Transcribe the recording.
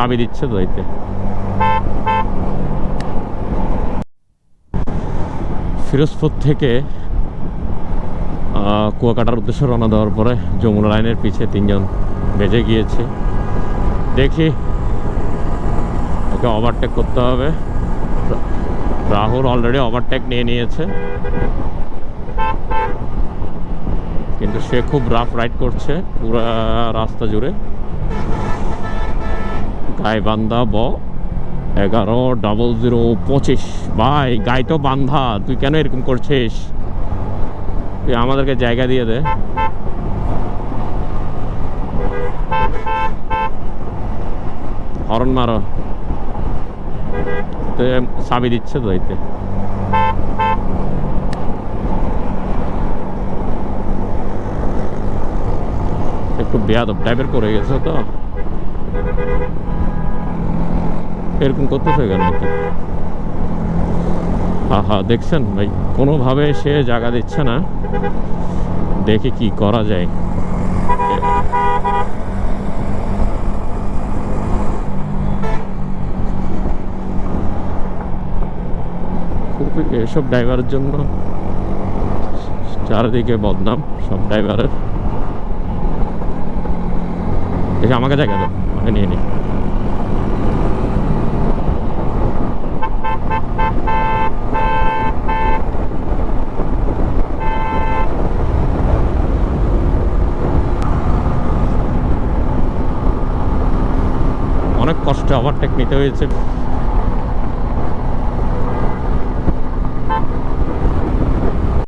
চাবি দিচ্ছে তো এতে। ফিরোজপুর থেকে কুয়াকাটার উদ্দেশ্যে রওনা দেওয়ার পরে যমুনা লাইনের পিছে তিনজন বেজে গিয়েছে। দেখি, ওকে ওভারটেক করতে হবে। রাহুল অলরেডি ওভারটেক নিয়ে নিয়েছে। কিন্তু সে খুব রাফ রাইড করছে, পুরা রাস্তা জুড়ে। গাইবান্ধা ব এগারো ডাবল জিরো পঁচিশ। ভাই গাই তো বান্ধা, তুই কেন এরকম করছিস? তুই আমাদেরকে জায়গা দিয়ে দে। হরণ মারো। চাবি দিচ্ছে তো এতে। একটু বেয়াদব টাইপের করে গেছে তো। এরকম করতেছে কেন? আহা, দেখছেন ভাই, কোনোভাবে সে জায়গা দিচ্ছে না। দেখে কি করা যায়। খুবই এসব ড্রাইভারের জন্য চারিদিকে বদনাম সব ড্রাইভারের। দেখি আমাকে জায়গা দাও আমাকে নিয়ে নি। অনেক কষ্টে ওভারটেক নিতে হয়েছে।